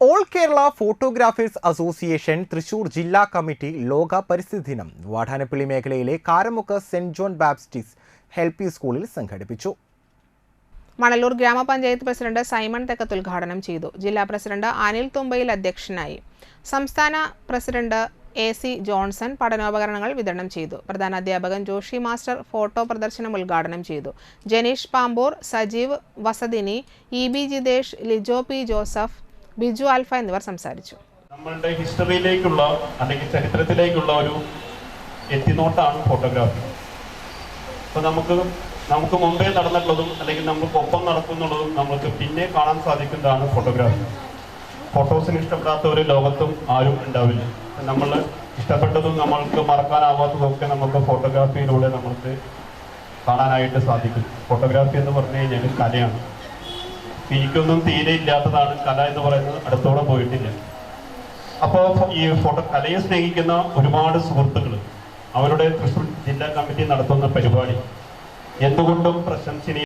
All Kerala Photographers Association Thrissur ജില്ലാ committee ലോക പരിസ്ഥിതി ദിനം വാടാനപ്പള്ളി മേഖലയിലെ കാരമുക്ക് സെന്റ് ജോൺ ബാപ്റ്റിസ്റ്റ് ഹെൽപ്പി സ്കൂളിൽ സംഘടിപ്പിച്ചു മണലൂർ ഗ്രാമപഞ്ചായത്ത് പ്രസിഡന്റ് സൈമൺ തെക്കത്ത് ഉദ്ഘാടനം ചെയ്തു ജില്ലാ പ്രസിഡന്റ് അനിൽ തുമ്പയിൽ അധ്യക്ഷനായി സംസ്ഥാന പ്രസിഡന്റ് എ സി ജോൺസൺ പഠനോപകരണങ്ങൾ വിതരണം ചെയ്തു പ്രധാന അധ്യാപകൻ ജോഷി മാസ്റ്റർ ഫോട്ടോ പ്രദർശനം ഉദ്ഘാടനം ചെയ്തു Janeesh Pampur Sajeev Vasadini E B Jithesh Lijo P Joseph Biju Alpha എന്നിവർ സംസാരിച്ചു. നമ്മളുടെ ഹിസ്റ്ററിയിലേക്കുള്ള അല്ലെങ്കിൽ ചരിത്രത്തിലേക്കുള്ള ഒരു എത്തിനോട്ടാണ് ഫോട്ടോഗ്രാഫി. അപ്പൊ നമുക്ക് നമുക്ക് മുമ്പേ നടന്നിട്ടുള്ളതും അല്ലെങ്കിൽ നമുക്ക് ഒപ്പം നടക്കുന്നുള്ളതും നമുക്ക് പിന്നെ കാണാൻ സാധിക്കുന്നതാണ് ഫോട്ടോഗ്രാഫി. ഫോട്ടോസിന് ഇഷ്ടപ്പെടാത്ത ഒരു ലോകത്തും ആരും ഉണ്ടാവില്ല. നമ്മൾ ഇഷ്ടപ്പെട്ടതും നമ്മൾക്ക് മറക്കാനാവാത്തതൊക്കെ നമുക്ക് ഫോട്ടോഗ്രാഫിയിലൂടെ നമുക്ക് കാണാനായിട്ട് സാധിക്കും. ഫോട്ടോഗ്രാഫി എന്ന് പറഞ്ഞു കഴിഞ്ഞാൽ കലയാണ്. എനിക്കൊന്നും തീരെ ഇല്ലാത്തതാണ് കല എന്ന് പറയുന്നത്. അടുത്തോടെ പോയിട്ടില്ല. അപ്പോൾ ഈ ഫോട്ടോ കലയെ സ്നേഹിക്കുന്ന ഒരുപാട് സുഹൃത്തുക്കൾ അവരുടെ തൃശ്ശൂർ ജില്ലാ കമ്മിറ്റി നടത്തുന്ന പരിപാടി. എന്തുകൊണ്ടും പ്രശംസനീയ.